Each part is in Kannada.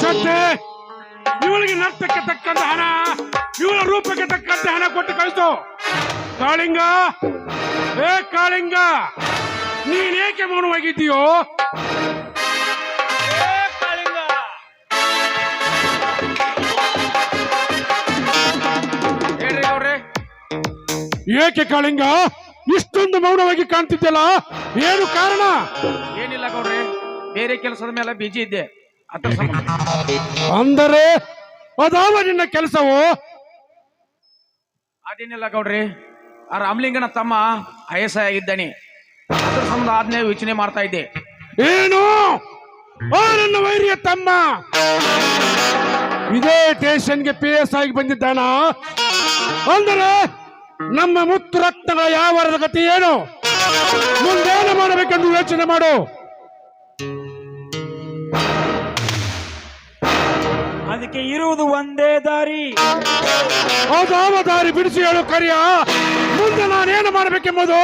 ಸದ್ದೆ ಇವಳಿಗೆ ನರ್ತಕ್ಕೆ ತಕ್ಕಂತ ಹಣ ಇವಳ ರೂಪಕ್ಕೆ ತಕ್ಕಂತೆ ಹಣ ಕೊಟ್ಟು ಕಳಿಸು. ಕಾಳಿಂಗ ಏ ಕಾಳಿಂಗ ನೀನೇಕೆ ಮೌನವಾಗಿದ್ದೀಯೋ? ಏಕೆ ಕಾಳಿಂಗ? ಇಷ್ಟೊಂದು ಮೌನವಾಗಿ ಕಾಣ್ತಿದ್ದಲ್ಲ ಏನು ಕಾರಣ? ಬೇರೆ ಕೆಲಸದ ಮೇಲೆ ಬಿಜಿ ಇದ್ದೆ. ಅದರ ಸಂಬಂಧ ಅಂದರೆ ಅದಾವ ನಿನ್ನ ಕೆಲಸವು? ಅದೇನಿಲ್ಲ ಗೌಡ್ರಿ ಆ ರಾಮಲಿಂಗನ ತಮ್ಮ ಐ ಎಸ್ ಐ ಆಗಿದ್ದಾನೆ. ಅದ್ರ ಸಂಬಂಧ ಆದ್ನೇ ಯೋಚನೆ ಮಾಡ್ತಾ ಇದ್ದೆ. ಏನು? ಆ ನನ್ನ ವೈರಿಯ ತಮ್ಮ! ಇದೇ ಸ್ಟೇಷನ್ಗೆ ಪಿ ಎಸ್ ಆಗಿ ಬಂದಿದ್ದಾನ? ಅಂದರೆ ನಮ್ಮ ಮುತ್ತು ರಕ್ತಗಳ ಯಾವ ಗತಿ ಏನು? ಮುಂದೇನು ಮಾಡಬೇಕೆಂದು ಯೋಚನೆ ಮಾಡು. ಅದಕ್ಕೆ ಇರುವುದು ಒಂದೇ ದಾರಿ. ದಾರಿ ಬಿಡಿಸಿ ಹೇಳು ಕರಿಯ. ಮುಂದೆ ನಾನೇನು ಮಾಡಬೇಕೆಂಬುದು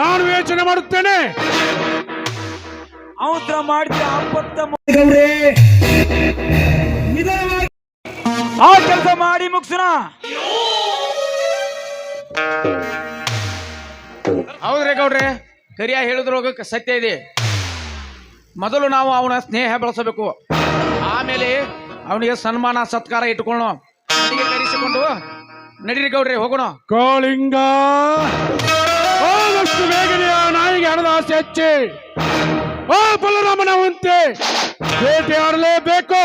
ನಾನು ಯೋಚನೆ ಮಾಡುತ್ತೇನೆ. ಅವತ್ರ ಮಾಡಿದ ಆಪತ್ತ ಆ ಕೆಲಸ ಮಾಡಿ ಮುಗಿಸೋಣ. ಹೌದ್ರಿ ಗೌಡ್ರೆ ಕರಿಯ ಹೇಳಿದ್ರೋಗ ಸತ್ಯ ಇದೆ. ಮೊದಲು ನಾವು ಅವನ ಸ್ನೇಹ ಬೆಳೆಸಬೇಕು. ಆಮೇಲೆ ಅವನಿಗೆ ಸನ್ಮಾನ ಸತ್ಕಾರ ಇಟ್ಕೊಳ್ಳೋ ಮನೆಗೆ ಕರೆಸಿಕೊಂಡು ನಡೀರಿ ಗೌಡ್ರಿ ಹೋಗೋಣ. ಕಾಳಿಂಗ! ಆದಷ್ಟು ಬೇಗನೆ ಆ ನಾಯಿಗೆ ಹಣದ ಆಸೆ ಹಚ್ಚಿ. ಆ ಬಲರಾಮನ ಉಂತೆ ಭೇಟಿ ಆಡಲೇಬೇಕು.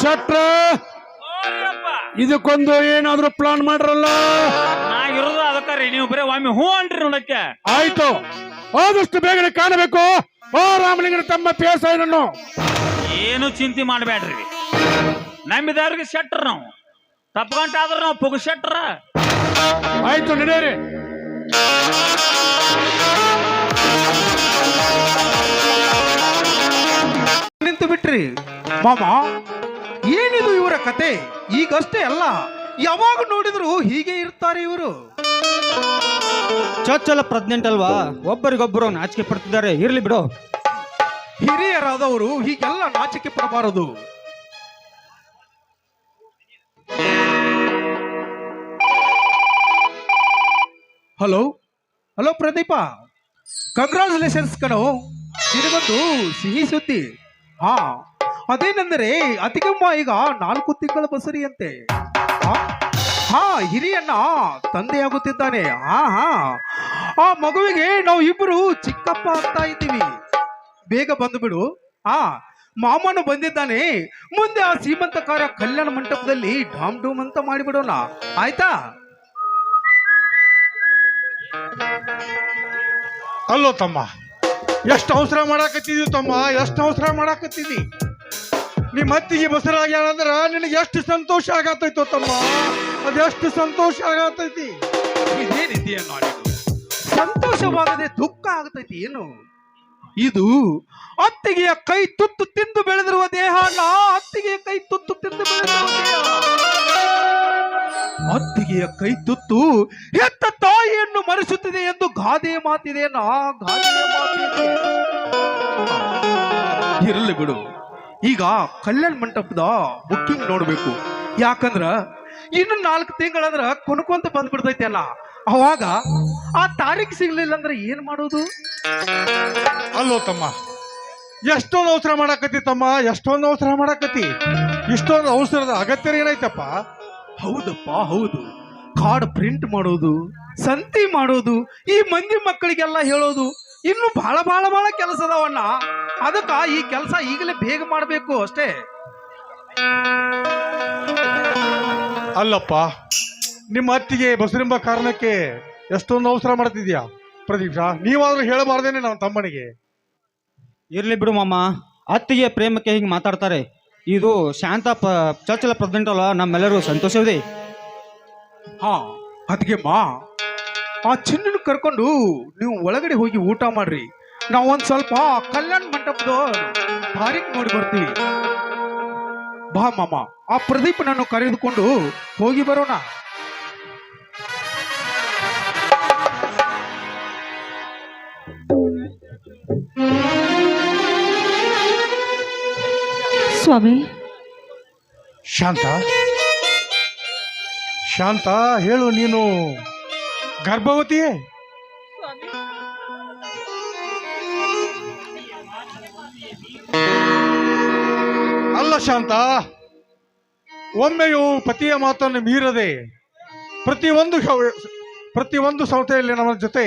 ಶಟ್ರ! ಇದಕ್ಕೊಂದು ಏನಾದ್ರೂ ಪ್ಲಾನ್ ಮಾಡ್ರಲ್ಲ? ನಾ ಇರೋದು ಅದಕ್ಕಾರಿ ನೀವು ಬರೀ ಒಮ್ಮೆ ಹೂ ಅನ್ರಿ ನೋಡಕ್ಕೆ. ಆಯ್ತು. ಆದಷ್ಟು ಬೇಗನೆ ಕಾಣಬೇಕು. ಓ ರಾಮಲಿಂಗನ ತಮ್ಮ ಪೇಸಾಯನನ್ನು ಏನು ಚಿಂತೆ ಮಾಡಬೇಡ್ರಿ. ನಂಬಿದವ್ರಿಗೆ ಶೆಟ್ರ ನಾವು. ತಪ್ಕೊಂಟಾದ್ರ ನಾವು ಪುಗ ಶೆಟ್ರ. ಆಯ್ತು ನಡೀರಿ ನಿಂತು ಬಿಟ್ರಿ. ಮಾಮ ಏನಿದು ಇವರ ಕತೆ? ಈಗಷ್ಟೇ ಅಲ್ಲ ಯಾವಾಗ ನೋಡಿದ್ರು ಹೀಗೆ ಇರ್ತಾರೆ ಇವರು. ಚೊಚ್ಚಲ ಪ್ರೆಗ್ನೆಂಟ್ ಅಲ್ವಾ ಒಬ್ಬರಿಗೊಬ್ಬರು ನಾಚಿಕೆ ಪಡ್ತಿದ್ದಾರೆ. ಇರ್ಲಿ ಬಿಡು. ಹಿರಿಯರಾದವರು ಹೀಗೆಲ್ಲ ನಾಚಿಕೆ ಪಡಬಾರದು. ಹಲೋ? ಹಲೋ ಪ್ರದೀಪ? ಕಂಗ್ರಾಚುಲೇಷನ್ಸ್ ಕಣೋ. ನಿನಗೊಂದು ಸಿಹಿ ಸುದ್ದಿ. ಹಾ, ಅದೇನೆಂದರೆ ಅತಿಗಮ್ಮ ಈಗ ನಾಲ್ಕು ತಿಂಗಳ ಬಸರಿಯಂತೆ. ಹಾ? ಹಿರಿಯಣ್ಣ ತಂದೆಯಾಗುತ್ತಿದ್ದಾನೆ. ಹಾ ಹಾ. ಆ ಮಗುವಿಗೆ ನಾವು ಇಬ್ಬರು ಚಿಕ್ಕಪ್ಪ ಅಂತ ಇದ್ದೀವಿ. ಬೇಗ ಬಂದು ಬಿಡು. ಆ ಮಾಮನು ಬಂದಿದ್ದಾನೆ. ಮುಂದೆ ಆ ಸೀಮಂತ ಕಾರ್ಯ ಕಲ್ಯಾಣ ಮಂಟಪದಲ್ಲಿ ಡಾಮ್ ಡೂಮ್ ಅಂತ ಮಾಡಿಬಿಡೋಣ. ಆಯ್ತಾ? ಅಲ್ಲೋ ತಮ್ಮ ಎಷ್ಟು ಅವಸರ ಮಾಡಾಕತ್ತಿದ್ವಿ ತಮ್ಮ ಎಷ್ಟು ಅವಸರ ಮಾಡಾಕತ್ತಿದ್ದಿ? ನಿಮ್ಮ ಅತ್ತಿಗೆ ಬಸರಾಗ್ಯಾಳಂದ್ರ ನಿನಗೆ ಎಷ್ಟು ಸಂತೋಷ ಆಗತೈತೋ ತಮ್ಮ ಅದೆಷ್ಟು ಸಂತೋಷ ಆಗತೈತಿ? ಇದೇನಿದೆಯಾ ನಾಡಿದು ಸಂತೋಷವಾಗದೆ ದುಃಖ ಆಗತೈತಿ ಏನು? ಇದು ಅತ್ತಿಗೆಯ ಕೈ ತುತ್ತು ತಿಂದು ಬೆಳೆದಿರುವ ದೇಹ ಅಲ್ಲ. ಅತ್ತಿಗೆಯ ಕೈ ತುತ್ತು ತಿಂದು ಬೆಳೆದಿರುವ ದೇಹ ಅತ್ತಿಗೆಯ ಕೈ ತುತ್ತು ಹೆತ್ತ ತಾಯಿಯನ್ನು ಮರೆಸುತ್ತಿದೆ ಎಂದು ಗಾದೆ ಮಾತಿದೆ ನಾ ಮಾತಿದೆ ಇರಲಿ ಬಿಡು. ಈಗ ಕಲ್ಯಾಣ ಮಂಟಪದ ಬುಕ್ಕಿಂಗ್ ನೋಡ್ಬೇಕು. ಯಾಕಂದ್ರ ಇನ್ನು ನಾಲ್ಕು ತಿಂಗಳಂದ್ರ ಕುಣ್ಕೊಂತ ಬಂದ್ಬಿಡ್ತೈತೆ ಅಲ್ಲ. ಅವಾಗ ಆ ತಾರೀಖ್ ಸಿಗ್ಲಿಲ್ಲ ಅಂದ್ರೆ ಏನ್ ಮಾಡೋದು? ಅಲ್ಲೋ ತಮ್ಮ. ಎಷ್ಟೊಂದು ಅವಸರ ಮಾಡಾಕತಿ ತಮ್ಮ ಎಷ್ಟೊಂದು ಅವಸರ ಮಾಡಾಕತಿ ಇಷ್ಟೊಂದು ಅವಸರದ ಅಗತ್ಯ ಏನೈತಪ್ಪ ಹೌದಪ್ಪ ಹೌದು. ಕಾರ್ಡ್ ಪ್ರಿಂಟ್ ಮಾಡೋದು ಸಂತಿ ಮಾಡೋದು ಈ ಮಂದಿ ಮಕ್ಕಳಿಗೆಲ್ಲ ಹೇಳೋದು ಇನ್ನು ಬಹಳ ಬಹಳ ಬಹಳ ಕೆಲಸ ಅದಾವಣ್ಣ ಅದಕ್ಕ ಈ ಕೆಲಸ ಈಗಲೇ ಬೇಗ ಮಾಡಬೇಕು ಅಷ್ಟೇ. ಅಲ್ಲಪ್ಪ ನಿಮ್ಮ ಅತ್ತಿಗೆ ಬಸರಿಂಬ ಕಾರಣಕ್ಕೆ ಎಷ್ಟೊಂದು ಅವಸರ ಮಾಡ್ತಿದ್ಯಾ ಪ್ರದೀಪ್ ನೀವಾದ್ರೂ ಹೇಳಬಾರ್ದೇನೆ ನಮ್ಮ ತಮ್ಮನಿಗೆ. ಇರ್ಲಿ ಬಿಡು ಮಾಮ. ಅತ್ತಿಗೆ ಪ್ರೇಮಕ್ಕೆ ಹಿಂಗೆ ಮಾತಾಡ್ತಾರೆ. ಇದು ಶಾಂತ ಪ ಪ್ರೆಸಿಡೆಂಟ್ ಅಲ್ಲ, ನಮ್ಮೆಲ್ಲರೂ ಸಂತೋಷ ಸಂತೋಷವಿದೆ. ಹಾ ಅದಕ್ಕೆ ಮಾ, ಆ ಚಿನ್ನನ ಕರ್ಕೊಂಡು ನೀವು ಒಳಗಡೆ ಹೋಗಿ ಊಟ ಮಾಡ್ರಿ. ನಾವು ಒಂದು ಸ್ವಲ್ಪ ಕಲ್ಯಾಣ ಮಂಟಪದ ತಾರೀಖ್ ನೋಡಿ ಬರ್ತೀವಿ. ಬಾ ಮಾಮ, ಆ ಪ್ರದೀಪನನ್ನು ಕರೆದುಕೊಂಡು ಹೋಗಿ ಬರೋಣ. ಸ್ವಾಮಿ. ಶಾಂತ. ಶಾಂತ, ಹೇಳು ನೀನು ಗರ್ಭವತಿಯೇ ಅಲ್ಲ ಶಾಂತ, ಒಮ್ಮೆಯೂ ಪತಿಯ ಮಾತನ್ನು ಮೀರದೆ ಪ್ರತಿಯೊಂದು ಪ್ರತಿಯೊಂದು ಸಂಸ್ಥೆಯಲ್ಲಿ ನಮ್ಮ ಜೊತೆ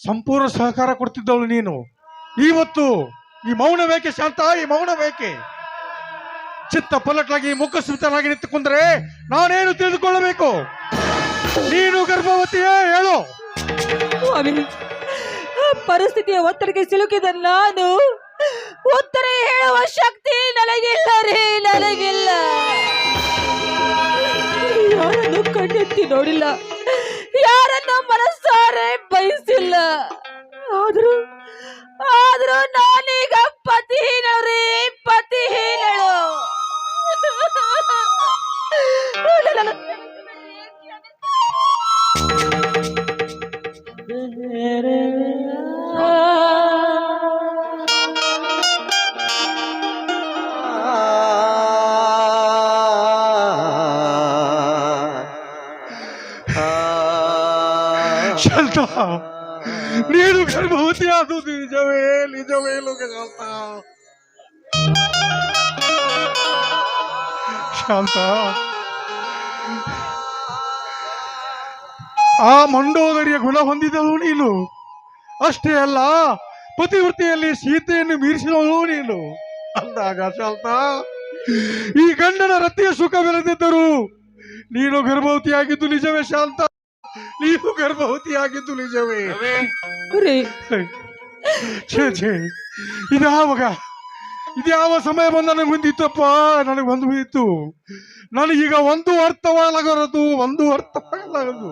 ಸಂಪೂರ್ಣ ಸಹಕಾರ ಕೊಡ್ತಿದ್ದವಳು ನೀನು. ಇವತ್ತು ಈ ಮೌನ ಬೇಕೆ ಶಾಂತ, ಈ ಮೌನ ಬೇಕೆ? ಚಿತ್ತ ಪಲಟಾಗಿ ಮುಖ ಸ್ಮಿತನಾಗಿ ನಿಂತುಕೊಂಡ್ರೆ ನಾನೇನು ತಿಳಿದುಕೊಳ್ಳಬೇಕು? ನೀನು ಗರ್ಭವತಿಯೇ ಹೇಳು. ಪರಿಸ್ಥಿತಿಯ ಒತ್ತಡಕ್ಕೆ ಸಿಲುಕಿದ ನಾನು ಉತ್ತರ ಹೇಳುವ ಶಕ್ತಿ ನನಗಿಲ್ಲ ರೀ, ನನಗಿಲ್ಲ. ಯಾರನ್ನು ಕಣ್ಣೆತ್ತಿ ನೋಡಿಲ್ಲ, ಯಾರನ್ನು ಮನಸ್ಸಾರೆ ಬಯಸಿಲ್ಲ. ಆದ್ರೂ ಆದ್ರೂ ನಾನೀಗ ಶಾಂತ ನೀನು ನಿಜವೇ ನಿಜವೇ ಆ ಮಂಡೋದರಿಯ ಗುಣ ಹೊಂದಿದಳು ನೀನು ಅಷ್ಟೇ ಅಲ್ಲ ಪತಿವೃತ್ತಿಯಲ್ಲಿ ಸೀತೆಯನ್ನು ಮೀರಿಸಿದಳು ನೀನು ಅಂದಾಗ ಶಾಂತ ಈ ಗಂಡನ ರತಿಯ ಸುಖವಿಲ್ಲದಿದ್ದರು ನೀನು ಗರ್ಭವತಿಯಾಗಿದ್ದು ನಿಜವೇ ಶಾಂತ ನೀನು ಗರ್ಭವತಿಯಾಗಿದ್ದು ನಿಜವೇ. ರೀ ಛೇ ಛೇ. ಇದಾವಾಗ ಇದ್ಯಾವ ಸಮಯ ಬಂದ ನನಗೆ ಬಂದಿತ್ತಪ್ಪ? ನನಗೆ ಒಂದು ಹೋಯಿತು ನನಗೀಗ ಒಂದು ಅರ್ಥವಾಗಲಾಗರದು ಒಂದು ಅರ್ಥವಾಗಲಾಗದು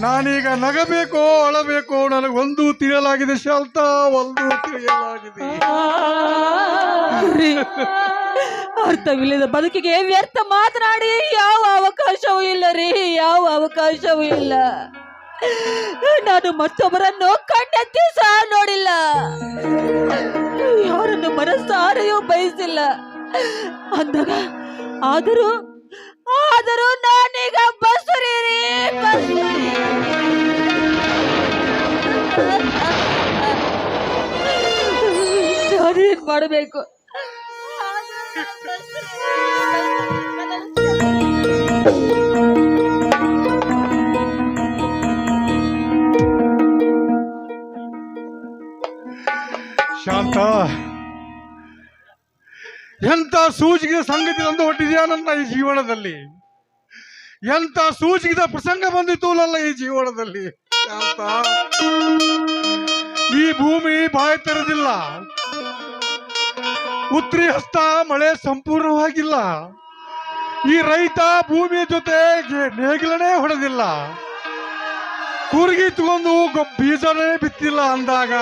ನಾನೀಗ ನಗಬೇಕೋ ಅಳಬೇಕೋ ನನಗೆ ಒಂದು ತಿಳಿಯಲಾಗಿದೆ ಶಾಂತ ಒಂದು ತಿಳಿಯಲಾಗಿದೆ. ಅರ್ಥವಿಲ್ಲದ ಬದುಕಿಗೆ ವ್ಯರ್ಥ ಮಾತನಾಡಿ, ಯಾವ ಅವಕಾಶವೂ ಇಲ್ಲ ರೀ, ಯಾವ ಅವಕಾಶವೂ ಇಲ್ಲ. ನಾನು ಮತ್ತೊಬ್ಬರನ್ನು ಕಣ್ಣೆತ್ತಿ ಸಹ ನೋಡಿಲ್ಲ. ಯಾರನ್ನು ಮನಸ್ಸಾರೆಯೂ ಬಯಸಿಲ್ಲ. ಅಂದಾಗ, ಆದರೂ ಆದರೂ ನಾನೀಗ ಬಸುರಿ ಮಾಡಬೇಕು? ಶಾಂತ, ಎಂತ ಸೂಚಿಗೆ ಸಂಗತಿ ತಂದು ಹೊಟ್ಟಿದ್ಯಾ ಈ ಜೀವನದಲ್ಲಿ? ಎಂತ ಸೂಚಿಗಿದ ಪ್ರಸಂಗ ಬಂದಿತ್ತು ಅಲ್ಲ ಈ ಜೀವನದಲ್ಲಿ? ಶಾಂತ, ಈ ಭೂಮಿ ಬಾಯಿ ತೆರೆದಿಲ್ಲ. ಉತ್ರಿ ಹಸ್ತ ಮಳೆ ಸಂಪೂರ್ಣವಾಗಿಲ್ಲ. ಈ ರೈತ ಭೂಮಿ ಜೊತೆ ನೇಗಿಲನೇ ಹೊಡೆದಿಲ್ಲ. ಕೂರ್ಗಿ ತಗೊಂಡು ಬೀಜನೇ ಬಿತ್ತಿಲ್ಲ ಅಂದಾಗ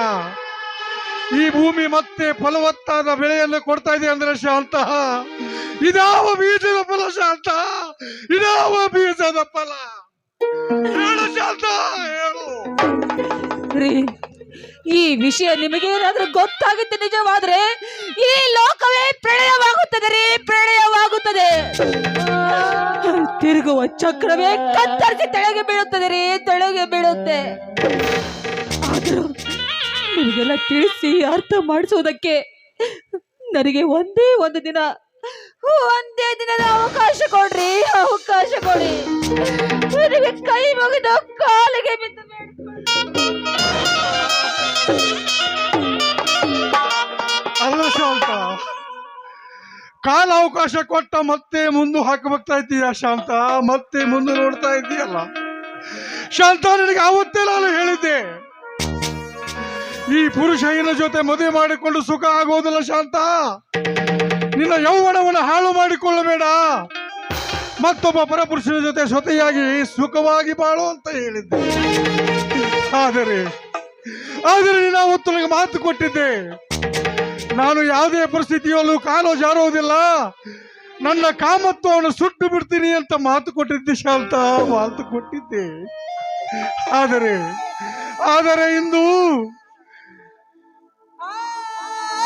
ಈ ಭೂಮಿ ಮತ್ತೆ ಫಲವತ್ತಾದ ಬೆಳೆಯನ್ನು ಕೊಡ್ತಾ ಇದೆ ಅಂದ್ರೆ ಶಾಂತ. ಇದಾವ ಬೀಜದ ಫಲ ಶಾಂತ? ಇದಾವ ಬೀಜದ ಫಲ? ಹೇಳು ಶಾಂತ, ಹೇಳು. ಈ ವಿಷಯ ನಿಮಗೆ ಏನಾದ್ರೂ ಗೊತ್ತಾಗುತ್ತೆ ನಿಜವಾದ್ರೆ ಈ ಲೋಕವೇ ಪ್ರಳಯವಾಗುತ್ತದೆ ರೀ ಪ್ರಳಯವಾಗುತ್ತದೆ ತಿರುಗುವ ಚಕ್ರವೇ ಕತ್ತರಿಸಿ ತೆಳಗೆ ಬೀಳುತ್ತದೆ ರೀ ತೆಳಗೆ ಬೀಳುತ್ತೆ. ಆದರೂ ನಿಮಗೆಲ್ಲ ತಿಳಿಸಿ ಅರ್ಥ ಮಾಡಿಸೋದಕ್ಕೆ ನನಗೆ ಒಂದೇ ಒಂದು ದಿನ, ಒಂದೇ ದಿನದ ಅವಕಾಶ ಕೊಡ್ರಿ, ಅವಕಾಶ ಕೊಡಿ ನನಗೆ ಕೈ ಮುಗಿದು ಕಾಲಿಗೆ ಬಿದ್ದು. ಅಲ್ಲ ಶಾಂತ ಕಾಲ ಅವಕಾಶ ಕೊಟ್ಟ ಮತ್ತೆ ಮುಂದೆ ಹಾಕಬೇಕಾ ಇದ್ದೀಯ ಶಾಂತ? ಮತ್ತೆ ಮುಂದೆ ನೋಡ್ತಾ ಇದ್ದೀಯಲ್ಲ? ಶಾಂತ, ನಿನಗೆ ಅವತ್ತೇ ನಾನು ಹೇಳಿದ್ದೆ. ಈ ಪುರುಷನ ಜೊತೆ ಮದುವೆ ಮಾಡಿಕೊಂಡು ಸುಖ ಆಗೋದಿಲ್ಲ ಶಾಂತ. ನಿನ್ನ ಯೌವನವನ್ನು ಹಾಳು ಮಾಡಿಕೊಳ್ಳಬೇಡ. ಮತ್ತೊಬ್ಬ ಪರಪುರುಷನ ಜೊತೆ ಸ್ವತೆಯಾಗಿ ಸುಖವಾಗಿ ಬಾಳು ಅಂತ ಹೇಳಿದ್ದೆ. ಆದರೆ ಆದರೆ ನೀನು ಅವತ್ತು ನನಗೆ ಮಾತು ಕೊಟ್ಟಿದ್ದೆ. ನಾನು ಯಾವುದೇ ಪರಿಸ್ಥಿತಿಯಲ್ಲೂ ಕಾಲು ಜಾರುವುದಿಲ್ಲ. ನನ್ನ ಕಾಮತ್ವವನ್ನು ಸುಟ್ಟು ಬಿಡ್ತೀನಿ ಅಂತ ಮಾತು ಕೊಟ್ಟಿದ್ದೆ, ಶಾಂತ, ಮಾತು ಕೊಟ್ಟಿದ್ದೆ. ಆದರೆ ಆದರೆ ಇಂದು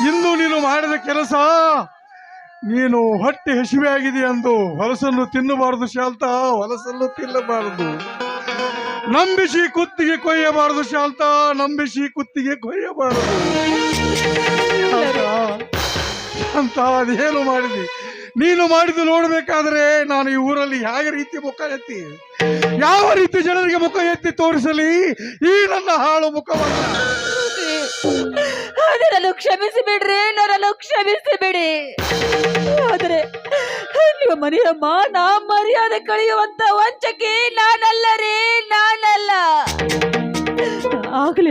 ಇಂದು ನೀನು ಮಾಡಿದ ಕೆಲಸ ನೀನು ಹೊಟ್ಟೆ ಹಸಿವೆ ಆಗಿದೆ ಎಂದು ಹೊಲಸನ್ನು ತಿನ್ನಬಾರದು, ಶಾಂತ, ಹೊಲಸನ್ನು ತಿನ್ನಬಾರದು. ನಂಬಿಸಿ ಕುತ್ತಿಗೆ ಕೊಯ್ಯಬಾರದು ಶಾಂತ, ನಂಬಿಸಿ ಕುತ್ತಿಗೆ ಕೊಯ್ಯಬಾರದು. ಶಾಂತ ಅದೇನು ಮಾಡಿದಿ? ನೀನು ಮಾಡಿದ್ದು ನೋಡಬೇಕಾದ್ರೆ ನಾನು ಈ ಊರಲ್ಲಿ ಯಾವ ರೀತಿ ಮುಖ ಎತ್ತಿ? ಯಾವ ರೀತಿ ಜನರಿಗೆ ಮುಖ ಎತ್ತಿ ತೋರಿಸಲಿ? ಈ ನನ್ನ ಹಾಳು ಮುಖವನ್ನು ಕ್ಷಮಿಸಿ ಬಿಡ್ರಿ ನನ್ನನ್ನು ಕ್ಷಮಿಸಿ ಬಿಡಿ ಆದರೆ ನೀವು ಮನೆಯ ಮಾನ ಮರ್ಯಾದೆ ಕಳೆಯುವಂತ ವಂಚಕಿ ನಾನಲ್ಲ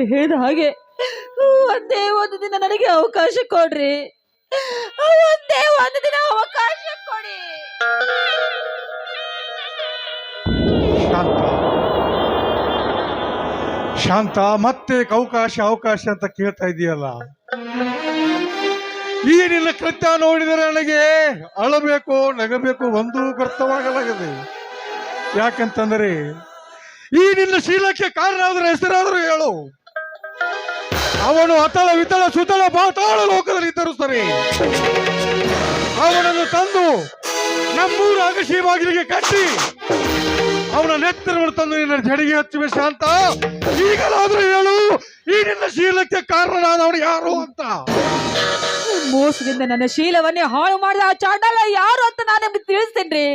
ಆಗ್ಲೇ ಹೇಳಿದ ಹಾಗೆ ಒಂದೇ ಒಂದು ದಿನ ನನಗೆ ಅವಕಾಶ ಕೊಡ್ರಿ. ಒಂದೇ ಒಂದು ದಿನ ಅವಕಾಶ ಕೊಡಿ. ಶಾಂತ. ಶಾಂತ, ಮತ್ತೆ ಅವಕಾಶ ಅವಕಾಶ ಅಂತ ಕೇಳ್ತಾ ಇದೆಯಲ್ಲ? ಈ ನಿನ್ನ ಕೃತ್ಯ ನೋಡಿದರೆ ನನಗೆ ಅಳಬೇಕು, ನಗಬೇಕು, ಒಂದೂ ಕರ್ತವಾಗಲಾಗದೆ ಯಾಕಂತಂದ್ರೆ, ಈ ನಿನ್ನ ಶೀಲಕ್ಕೆ ಕಾರಣ ಆದ್ರೆ ಹೆಸರಾದರೂ ಹೇಳು. ಅವನು ಅತಳ ವಿತಳ ಸುತಳ ಪಾತಾಳ ಲೋಕದಲ್ಲಿ ಇದ್ದರು ಸರಿ. ಅವನನ್ನು ತಂದು ನಮ್ಮೂರ ಅಗಶಿ ಬಾಗಿಲಿಗೆ ಕಟ್ಟಿ ಅವನ ನೆತ್ತರವನ್ನು ತಂದು ನಿನ್ನ ಜಡಿಗೆ ಹಚ್ಚುವೆ ಶಾಂತ. ಈಗಲಾದ್ರೂ ಹೇಳು, ಈ ನಿನ್ನ ಶೀಲಕ್ಕೆ ಕಾರಣನಾದವನು ಯಾರು ಅಂತ. ಮೋಸದಿಂದ ನನ್ನ ಶೀಲವನ್ನೇ ಹಾಳು ಮಾಡಿದ ಆ ಚಾಂಡಾಲ ಯಾರು ಅಂತ ನಾನು ನಿಮ್ಗೆ ತಿಳಿಸ್ತೇನ್ರಿ?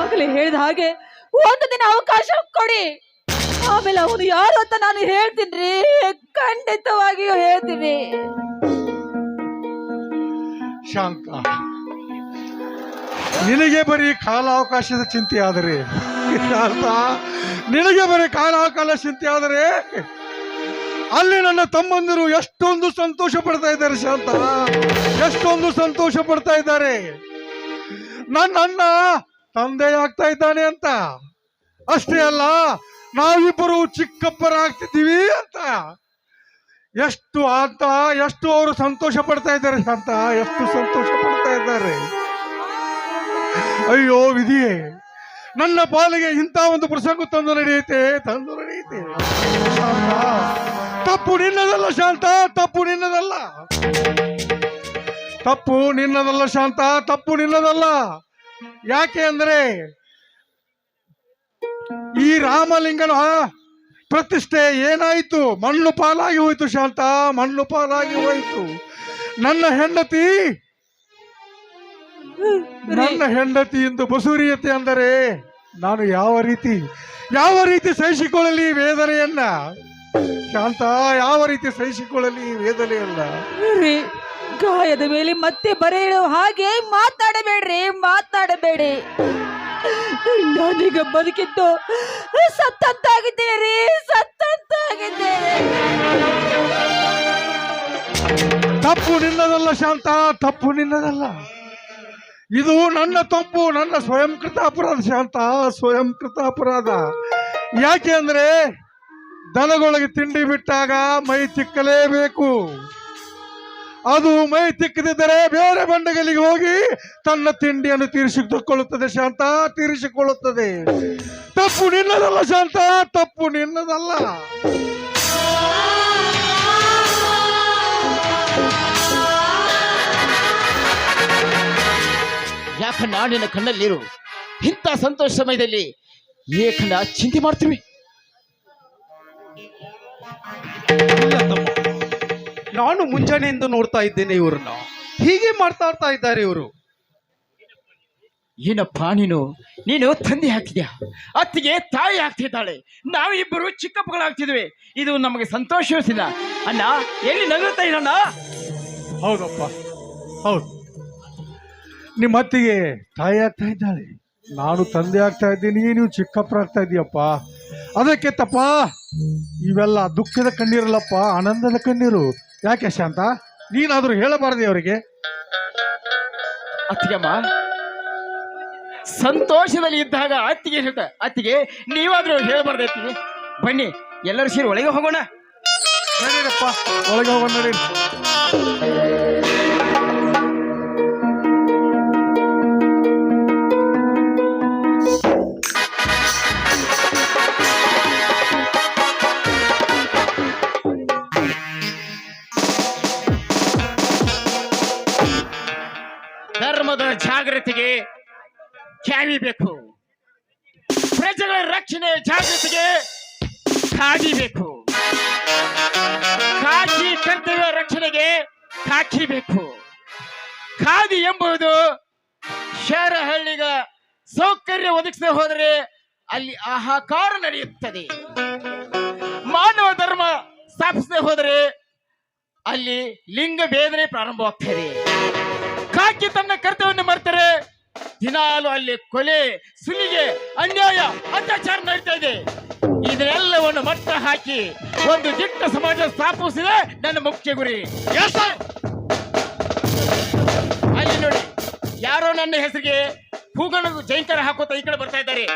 ಆಗಲೇ ಹೇಳಿದ ಹಾಗೆ ಒಂದು ದಿನ ಅವಕಾಶ ಕೊಡಿ. ಆಮೇಲೆ ಅವನು ಯಾರು ಅಂತ ನಾನು ಹೇಳ್ತೀನಿ. ಖಂಡಿತವಾಗಿಯೂ ಹೇಳ್ತೀನಿ. ಶಾಂತ, ನಿನಗೆ ಬರೀ ಕಾಲಾವಕಾಶದ ಚಿಂತೆ ಆದರೆ, ಶಾಂತ, ನಿನಗೆ ಬರೀ ಕಾಲಾವಕಾಶ ಚಿಂತೆ ಆದರೆ, ಅಲ್ಲಿ ನನ್ನ ತಮ್ಮಂದಿರು ಎಷ್ಟೊಂದು ಸಂತೋಷ ಪಡ್ತಾ ಇದ್ದಾರೆ ಶಾಂತ, ಎಷ್ಟೊಂದು ಸಂತೋಷ ಪಡ್ತಾ ಇದ್ದಾರೆ. ನನ್ನ ಅಣ್ಣ ತಂದೆ ಆಗ್ತಾ ಇದ್ದಾನೆ ಅಂತ. ಅಷ್ಟೇ ಅಲ್ಲ ನಾವಿಬ್ಬರು ಚಿಕ್ಕಪ್ಪರಾಗ್ತಿದ್ದೀವಿ ಅಂತ. ಎಷ್ಟು ಅಂತ, ಎಷ್ಟು ಅವರು ಸಂತೋಷ ಪಡ್ತಾ ಇದ್ದಾರೆ ಅಂತ ಎಷ್ಟು ಸಂತೋಷ ಪಡ್ತಾ ಇದ್ದಾರೆ. ಅಯ್ಯೋ ವಿಧಿ, ನನ್ನ ಪಾಲಿಗೆ ಇಂಥ ಒಂದು ಪ್ರಸಂಗ ತಂದು ನಡೆಯುತ್ತೆ ತಂದು ನಡೆಯುತ್ತೆ. ತಪ್ಪು ನಿನ್ನದಲ್ಲ ಶಾಂತ, ತಪ್ಪು ನಿನ್ನದಲ್ಲ. ತಪ್ಪು ನಿನ್ನದಲ್ಲ ಶಾಂತ, ತಪ್ಪು ನಿನ್ನದಲ್ಲ. ಯಾಕೆ ಅಂದ್ರೆ ರಾಮಲಿಂಗನ ಪ್ರತಿಷ್ಠೆ ಏನಾಯಿತು? ಮಣ್ಣು ಪಾಲಾಗಿ ಹೋಯ್ತು ಶಾಂತ ಮಣ್ಣು ಪಾಲಾಗಿ ಹೋಯ್ತು. ನನ್ನ ಹೆಂಡತಿ ನನ್ನ ಹೆಂಡತಿ ಎಂದು ಬಸುರಿಯತೆ ಅಂದರೆ ನಾನು ಯಾವ ರೀತಿ ಯಾವ ರೀತಿ ಸಹಿಸಿಕೊಳ್ಳಲಿ ಈ ವೇದನೆಯನ್ನ? ಶಾಂತ ಯಾವ ರೀತಿ ಸಹಿಸಿಕೊಳ್ಳಲಿ ಈ ವೇದನೆಯನ್ನ? ಗಾಯದ ಮೇಲೆ ಮತ್ತೆ ಬರೆಯೋ ಹಾಗೆ ಮಾತಾಡಬೇಡ್ರಿ ಮಾತಾಡಬೇಡಿ. ನಾನೀಗ ಬದುಕಿದ್ದು ಸತ್ತಂತಾಗಿದ್ದೇನೆ ರೀ, ಸತ್ತಂತಾಗಿದ್ದೇನೆ. ತಪ್ಪು ನಿನ್ನದಲ್ಲ ಶಾಂತ, ತಪ್ಪು ನಿನ್ನದಲ್ಲ. ಇದು ನನ್ನ ತಪ್ಪು ನನ್ನ ಸ್ವಯಂಕೃತ ಅಪರಾಧ ಶಾಂತ ಸ್ವಯಂಕೃತ ಅಪರಾಧ ಯಾಕೆ ಅಂದ್ರೆ ದನಗಳಿಗೆ ತಿಂಡಿ ಬಿಟ್ಟಾಗ ಮೈ ತಿಕ್ಕಲೇಬೇಕು ಅದು ಮೈ ತಿಕ್ಕದಿದ್ದರೆ ಬೇರೆ ಬಂಡೆಗಳಿಗೆ ಹೋಗಿ ತನ್ನ ತಿಂಡಿಯನ್ನು ತೀರಿಸಿಕೊಳ್ಳುತ್ತದೆ ಶಾಂತ ತೀರಿಸಿಕೊಳ್ಳುತ್ತದೆ. ತಪ್ಪು ನಿನ್ನದಲ್ಲ ಶಾಂತ ತಪ್ಪು ನಿನ್ನದಲ್ಲ. ಯಾಕ ನಿನ್ನ ಕಣ್ಣಲ್ಲಿರು? ಇಂಥ ಸಂತೋಷ ಸಮಯದಲ್ಲಿ ಏಕಣ್ಣ ಚಿಂತೆ ಮಾಡ್ತೀವಿ? ನಾನು ಮುಂಜಾನೆಯಿಂದ ನೋಡ್ತಾ ಇದ್ದೇನೆ ಇವ್ರನ್ನ. ಹೀಗೆ ಮಾತಾಡ್ತಾ ಇದ್ದಾರೆ ಇವರು. ಏನಪ್ಪ ನೀನು? ನೀನು ತಂದೆ ಹಾಕ್ತಿದ್ಯಾ ಅತ್ತಿಗೆ ತಾಯಿ ಆಗ್ತಿದ್ದಾಳೆ. ನಾವಿಬ್ಬರು ಚಿಕ್ಕಪ್ಪಗಳಾಗ್ತಿದ್ವಿ. ಇದು ನಮಗೆ ಸಂತೋಷವಿಸಿದ ಅಣ್ಣ ಎಲ್ಲಿ ನಗುತ್ತಾ ಇರೋಣ? ಹೌದಪ್ಪ. ಹೌದು. ನಿಮ್ಮ ಅತ್ತಿಗೆ ತಾಯಿ ಆಗ್ತಾ ಇದ್ದಾಳೆ. ನಾನು ತಂದೆ ಆಗ್ತಾ ಇದ್ದೀನಿ ನೀವು ಚಿಕ್ಕಪ್ಪರಾಗ್ತಾ ಇದೀಯಪ್ಪ. ಅದಕ್ಕೆ ತಪ್ಪ ಇವೆಲ್ಲ ದುಃಖದ ಕಣ್ಣೀರಲ್ಲಪ್ಪ ಆನಂದದ ಕಣ್ಣೀರು. ಯಾಕೆ ಶಾಂತ? ನೀನಾದ್ರೂ ಹೇಳಬಾರದೆ ಅವರಿಗೆ? ಅತ್ತಿಗೆಮ್ಮ ಸಂತೋಷದಲ್ಲಿ ಇದ್ದಾಗ ಅತ್ತಿಗೆ ಹೇಳ್ತ ಅತ್ತಿಗೆ ನೀವಾದ್ರೂ ಅತ್ತಿಗೆ. ಬನ್ನಿ ಎಲ್ಲರೂ ಸೇರಿ ಒಳಗೆ ಹೋಗೋಣ. ಒಳಗೆ ಹೋಗೋಣ ಭದ್ರತೆಗೆ ಬೇಕು ಪ್ರಜೆಗಳ ರಕ್ಷಣೆ ಜಾಗೃತಿಗೆ ಖಾದಿ ಕರ್ತವ್ಯ ರಕ್ಷಣೆಗೆ ಕಾಕಿಬೇಕು ಖಾದಿ ಎಂಬುದು ಶಹರ ಹಳ್ಳಿಗ ಸೌಕರ್ಯ ಒದಗಿಸದೆ ಹೋದರೆ ಅಲ್ಲಿ ಆಹಾಕಾರ ನಡೆಯುತ್ತದೆ. ಮಾನವ ಧರ್ಮ ಸ್ಥಾಪಿಸದೆ ಹೋದರೆ ಅಲ್ಲಿ ಲಿಂಗ ಭೇದನೆ ಪ್ರಾರಂಭವಾಗ್ತದೆ. ಕಾಕಿ ತನ್ನ ಕರ್ತವ್ಯವನ್ನು ಮಾಡ್ತಾರೆ? ದಿನಾಲು ಅಲ್ಲಿ ಕೊಲೆ, ಸುಲಿಗೆ, ಅನ್ಯಾಯ, ಅತ್ಯಾಚಾರ ನಡೀತಾ ಇದೆ. ಇದನ್ನೆಲ್ಲವನ್ನು ಮಟ್ಟ ಹಾಕಿ ಒಂದು ದಿಟ್ಟ ಸಮಾಜ ಸ್ಥಾಪಿಸಿದೆ ನನ್ನ ಮುಖ್ಯ ಗುರಿ. ಅಲ್ಲಿ ನೋಡಿ, ಯಾರೋ ನನ್ನ ಹೆಸರಿಗೆ ಹೂಗಳನ್ನು ಜೈಂಕರ ಹಾಕೋತ ಈ ಕಡೆ ಬರ್ತಾ ಇದ್ದಾರೆ.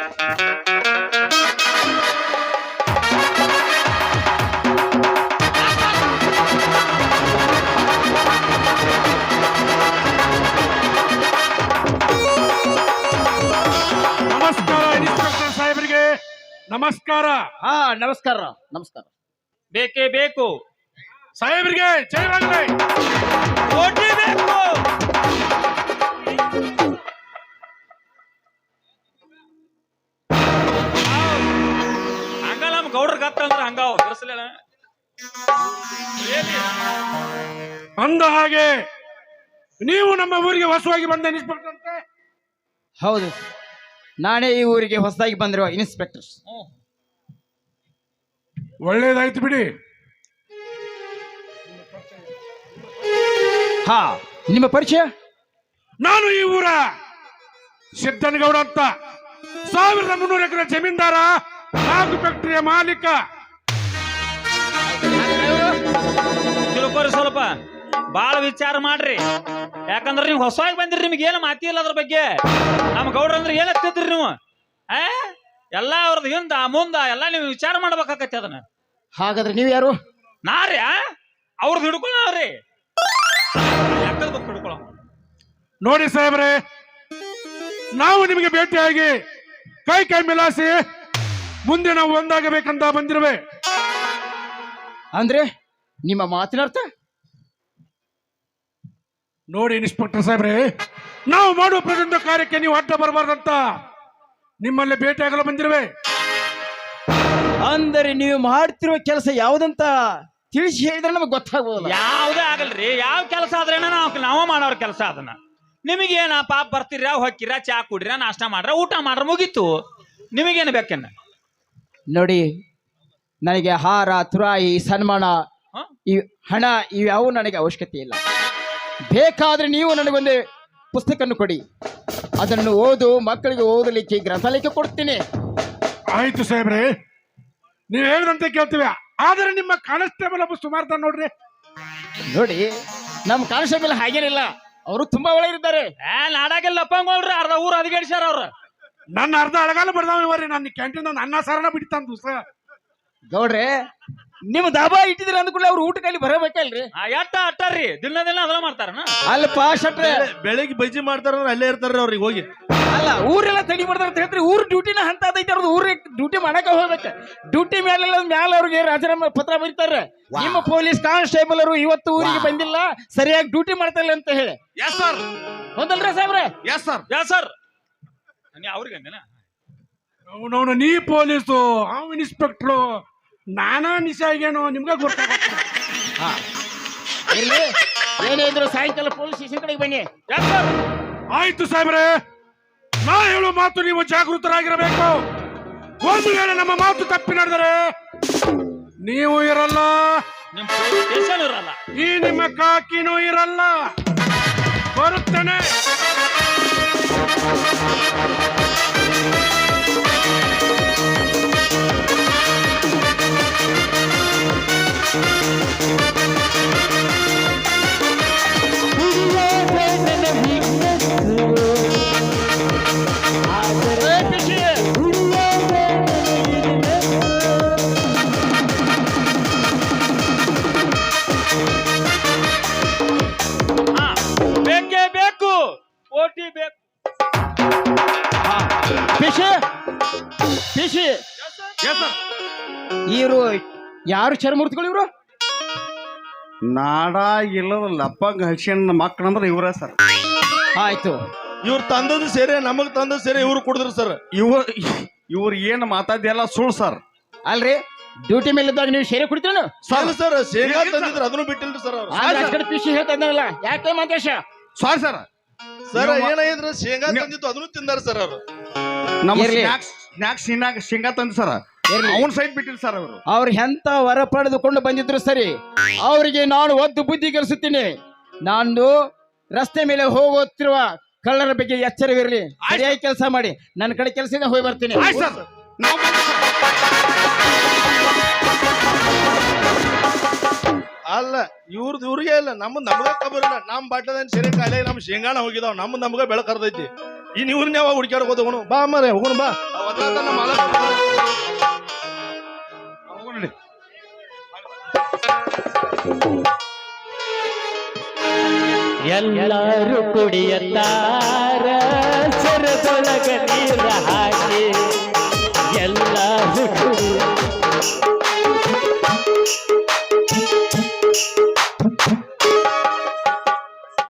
ನಮಸ್ಕಾರ. ಹಾ ನಮಸ್ಕಾರ. ನಮಸ್ಕಾರ. ಬೇಕೇ ಬೇಕು. ಸಾಹೇಬ್ರಿಗೆ ಜಯವಾಗಲಿ ಕೋಟಿ ಬೇಕು. ಹಂಗ ನಮ್ ಗೌಡ್ರ ಗತ್ತ ಅಂದ್ರ ಹಂಗಾವ ಬಿಡಿಸ್ಲಿಲ್ಲ ಅಂದ ಹಾಗೆ ನೀವು ನಮ್ಮ ಊರಿಗೆ ಹೊಸವಾಗಿ ಬಂದ ಅಂತೆ? ಹೌದು. ನಾನೇ ಈ ಊರಿಗೆ ಹೊಸದಾಗಿ ಬಂದಿರುವ ಇನ್ಸ್ಪೆಕ್ಟರ್ ಒಳ್ಳೇದಾಯ್ತು ಬಿಡಿ. ಹಾ ನಿಮ್ಮ ಪರಿಚಯ? ನಾನು ಈ ಊರ ಸಿದ್ದನಗೌಡ ಅಂತ. ಸಾವಿರದ ಮುನ್ನೂರು ಎಕರೆ ಜಮೀನ್ದಾರ ನಾಲ್ಕು ಫ್ಯಾಕ್ಟರಿಯ ಮಾಲೀಕ. ಸ್ವಲ್ಪ. ಬಾಳ ವಿಚಾರ ಮಾಡ್ರಿ. ಯಾಕಂದ್ರೆ ನೀವು ಹೊಸವಾಗಿ ಬಂದಿರಿ ನಿಮ್ಗೆ ಏನು ಮಾತಿ ಇಲ್ಲ ಅದ್ರ ಬಗ್ಗೆ. ನಮ್ಮ ಗೌಡ್ರ ಅಂದ್ರೆ ಏನ್ ಹತ್ತಿದ್ರಿ ನೀವು? ಆ? ಎಲ್ಲ ಅವ್ರದ್ದು ಹಿಂದ ಮುಂದ ಎಲ್ಲ ನೀವು ವಿಚಾರ ಮಾಡ್ಬೇಕಾಕತಿ ಅದನ್ನ. ಹಾಗಾದ್ರೆ ನೀವು ಯಾರು? ನಾರಿ ಆ? ಅವ್ರದ್ದು ಹಿಡ್ಕೊಳ್ಳೋರಿ ಲೆಕ್ಕದ ಬುಕ್ ಹಿಡ್ಕೊಳ್ಳೋ ನೋಡಿ ಸಾಹೇಬ್ರೆ ನಾವು ನಿಮಗೆ ಭೇಟಿಯಾಗಿ ಕೈ ಕೈ ಮಿಲಾಸಿ ಮುಂದೆ ನಾವು ಒಂದಾಗಬೇಕಂತ ಬಂದಿರುವೆ. ಅಂದ್ರೆ ನಿಮ್ಮ ಮಾತಿನ ಅರ್ಥ? ನೋಡಿ ಇನ್ಸ್ಪೆಕ್ಟರ್ ಸಾಹೇಬ್ರೆ ನಾವು ಮಾಡುವ ಪ್ರತಿಯೊಂದು ಕಾರ್ಯಕ್ಕೆ ನೀವು ಅಡ್ಡ ಬರಬಾರ್ದಂತ ನಿಮ್ಮಲ್ಲಿ ಭೇಟಿಯಾಗಲು ಬಂದಿರುವೆ. ಅಂದರೆ ನೀವು ಮಾಡ್ತಿರುವ ಕೆಲಸ ಯಾವುದಂತ ತಿಳಿಸಿ ಹೇಳಿದ್ರೆ ನಮಗೆ ಗೊತ್ತಾಗ್ಬೋದಲ್ಲ ಯಾವುದೇ ಆಗಲ್ರಿ ಯಾವ ಕೆಲಸ ಆದ್ರೆ ನಾವು ನಾವ ಮಾಡೋರ್ ಕೆಲಸ ಅದನ್ನ. ನಿಮಗೇನ ಪಾಪ ಬರ್ತೀರಾ ಹೊಕ್ಕಿರ ಚಾ ಕುಡಿರ ನಾಷ್ಟ ಮಾಡ್ರ ಊಟ ಮಾಡ್ರ ಮುಗೀತು. ನಿಮಗೇನು ಬೇಕೇನ? ನೋಡಿ ನನಗೆ ಹಾರ ತುರಾಯಿ ಸನ್ಮಾನ? ಈ ಹಣ ಇವ್ಯಾವು ನನಗೆ ಅವಶ್ಯಕತೆ ಇಲ್ಲ. ಬೇಕಾದ್ರೆ ನೀವು ನನಗೊಂದು ಪುಸ್ತಕವನ್ನು ಕೊಡಿ. ಅದನ್ನು ಓದು ಮಕ್ಕಳಿಗೆ ಓದಲಿಕ್ಕೆ ಗ್ರಂಥಾಲಯಕ್ಕೆ ಕೊಡ್ತೀನಿ. ಆಯ್ತು ಸಾಹೇಬ್ರೆ. ನೀವು ಹೇಳಿದಂತೆ ಕೇಳ್ತೀವಿ. ಆದರೆ ನಿಮ್ಮ ಕಾನ್ಸ್ಟೇಬಲ್ ಒಬ್ಬ ಸುಮಾರು ನೋಡ್ರಿ. ನೋಡಿ ನಮ್ಮ ಕಾನ್ಸ್ಟೇಬಲ್ ಹಾಗೇನಿಲ್ಲ ಅವರು ತುಂಬಾ ಒಳಗಿದ್ದಾರೆ ಏ ನಾಡಾಗೆಲ್ಲ ಅಪ್ಪಂಗೋಳ್ರಿ ಅರ್ಧ ಊರು ಅಧಿಗಡಿಸ್ಯಾರ ಅವ್ರ. ನನ್ನ ಅರ್ಧ ಅಳಗಾಲ ಬಡ್ದಾವ ಇವರಿ. ನನ್ನ ಕ್ಯಾಂಟೀನ್ ಅನ್ನ ಸಾರನ ಬಿಡ್ತಾನ ದೂಸ ಗೌಡ್ರೆ ನಿಮ್ಮ ದಾಬಾ ಇಟ್ಟಿದ್ರೆ ಅಂದ್ಕೊಳ್ಳಿ ಅವ್ರು ಊಟಕ್ಕಲ್ಲಿ ಬರಬೇಕಲ್ರಿ? ಎಟ್ಟ ಅಟ್ಟಾರ್ರಿ? ದಿನ ದಿನ ಅದ್ರ ಮಾಡ್ತಾರನ ಅಲ್ಪ ಶಟ್ರೆ. ಬೆಳಿಗ್ಗೆ ಬಜ್ಜಿ ಮಾಡ್ತಾರ ಅಲ್ಲೇ ಇರ್ತಾರ ಅವ್ರಿಗೆ ಹೋಗಿ. ಅಲ್ಲ ಊರೆಲ್ಲ ತಡಿ ಮಾಡ್ತಾರ ಅಂತ ಹೇಳ್ತಾರೆ ಊರ್ ಡ್ಯೂಟಿನ ಹಂತ ಅದೈತೆ ಅವ್ರದ್ದು ಊರಿಗೆ ಡ್ಯೂಟಿ ಮಾಡಕ ಹೋಗ್ಬೇಕು. ಡ್ಯೂಟಿ ಮೇಲೆಲ್ಲ ಮ್ಯಾಲ ಅವ್ರಿಗೆ ರಾಜೀನಾಮೆ ಪತ್ರ ಬರೀತಾರೆ. ನಿಮ್ಮ ಪೊಲೀಸ್ ಕಾನ್ಸ್ಟೇಬಲ್ ಅವರು ಇವತ್ತು ಊರಿಗೆ ಬಂದಿಲ್ಲ ಸರಿಯಾಗಿ ಡ್ಯೂಟಿ ಮಾಡ್ತಾ ಇಲ್ಲ ಅಂತ ಹೇಳಿ. ಎಸ್ ಸರ್ ಹೌದಲ್ರ ಸಾಹೇಬ್ರೆ? ಎಸ್ ಸರ್ ಯಾ ಸರ್ ನೀ ಅವ್ರಿಗೆ ಅಂದೇನ ಅವನವನು ನೀ ಪೊಲೀಸು ಅವ್ ಇನ್ಸ್ಪೆಕ್ಟ್ರು ನಾನಾ ಮಿಸ್ ಆಗ್ಯಾನೋ ನಿಮ್ಗೆ ಗೊತ್ತಾಗತ್ತೆ ಇರ್ಲಿ. ಏನೇ ಇದ್ರು ಸಾಯಂಕಾಲ ಪೊಲೀಸ್ ಸ್ಟೇಷನ್ ಕಡೆಗೆ ಬನ್ನಿ. ಆಯ್ತು ಸಾಹೇಬ್ರೆ. ನಾ ಹೇಳೋ ಮಾತು ನೀವು ಜಾಗೃತರಾಗಿರಬೇಕು. ಒಂದು ವೇಳೆ ನಮ್ಮ ಮಾತು ತಪ್ಪಿ ನಡೆದರೆ ನೀವು ಇರಲ್ಲ. ನಿಮ್ ಸ್ಟೇಷನ್ ಇರಲ್ಲ. ಈ ನಿಮ್ಮ ಕಾಕಿನೂ ಇರಲ್ಲ. ಬರುತ್ತೇನೆ. ಯಾರು ಚರ್ಮೂರ್ತಿಗಳು ಇವರು? ನಾಡ ಇಲ್ಲದ ಲಪ್ಪಂಗ ಹಸಿನ ಮಕ್ಕಳಂದ್ರ ಇವ್ರ ಸರ್. ಆಯ್ತು. ಇವ್ರು ತಂದದ್ದು ಸೇರಿ ನಮಗ್ ತಂದದ್ದು ಸೇರಿ ಇವ್ರು ಕುಡಿದ್ರು ಸರ್. ಇವ ಇವ್ರು ಏನ್ ಮಾತಾದ್ಯಲ್ಲ ಸುಳ್ಳು ಸರ್. ಅಲ್ರಿ ಡ್ಯೂಟಿ ಮೇಲೆ ಇದ್ದಾಗ ನೀವು ಸೇರಿ ಕುಡಿತೀರ ಸರ್ ಸರ್ ಶೇಂಗಾ ತಂದಿದ್ರು ಅದನ್ನು ಬಿಟ್ಟಿಲ್ರಿ ಸರ್ ಅವ್ರು. ಪಿಸಿ ಹೇಳ್ತಾ ಯಾಕೆ ಮಾತೇಶ? Sorry sir. ಸರ್ ಏನಾಗಿದ್ರ ಶೇಂಗಾ ತಂದಿತ್ತು ಅದನ್ನು ತಿಂದಾರ ಸರ್ ಅವರು. ನಮ್ಮ ಸ್ನಾಕ್ಸ್ ಸ್ನಾಕ್ಸ್ ಶೇಂಗಾ ತಂದ ಸರ್. ಅವನ್ ಸೈಡ್ ಬಿಟ್ಟಿಲ್ಲ ಸರ್ ಅವರು. ಅವ್ರು ಎಂತ ವರ ಪಡೆದುಕೊಂಡು ಬಂದಿದ್ರು ಸರಿ. ಅವರಿಗೆ ನಾನು ಒದ್ದು ಬುದ್ಧಿ ಕಲಿಸುತ್ತೀನಿ. ನಾನು ರಸ್ತೆ ಮೇಲೆ ಹೋಗುತ್ತಿರುವ ಕಳ್ಳರ ಬಗ್ಗೆ ಎಚ್ಚರವಿರಲಿ. ಸರಿಯಾಗಿ ಕೆಲಸ ಮಾಡಿ. ನನ್ನ ಕಡೆ ಕೆಲಸ ಇದೆ ಹೋಗಿ ಬರ್ತೀನಿ. ಅಲ್ಲ ಇವ್ರದ್ ಇವ್ರಿಗೆ ಇಲ್ಲ. ನಮ್ಮ ನಮಗ ಖಬರ್ ಇಲ್ಲ ನಮ್ ಬಾಟ್ಲದ ಸೇರೆ ಕಾಯಿಲೆ ನಮ್ ಶೇಂಗಾಣ ಹೋಗಿದಾವ್. ನಮ್ದು ನಮ್ಗ ಬೆಳಕರ್ದೈತಿ ಇನ್ ಇವ್ರನ್ನ ಯಾವ ಹುಡ್ಕ್ಯಾಡ ಹೋಗೋಣ? ಬಾ ಮರೆ ಹೋಗೋಣ ಬಾ. ಅವ್ ಅದ್ರಾಗ ನಮ್ಮ ಮಾಲಕ ಎಲ್ಲರೂ ಕುಡಿಯತ್ತಾರ ಸರದೊಳಗ ನೀರ ಹಾಕಿ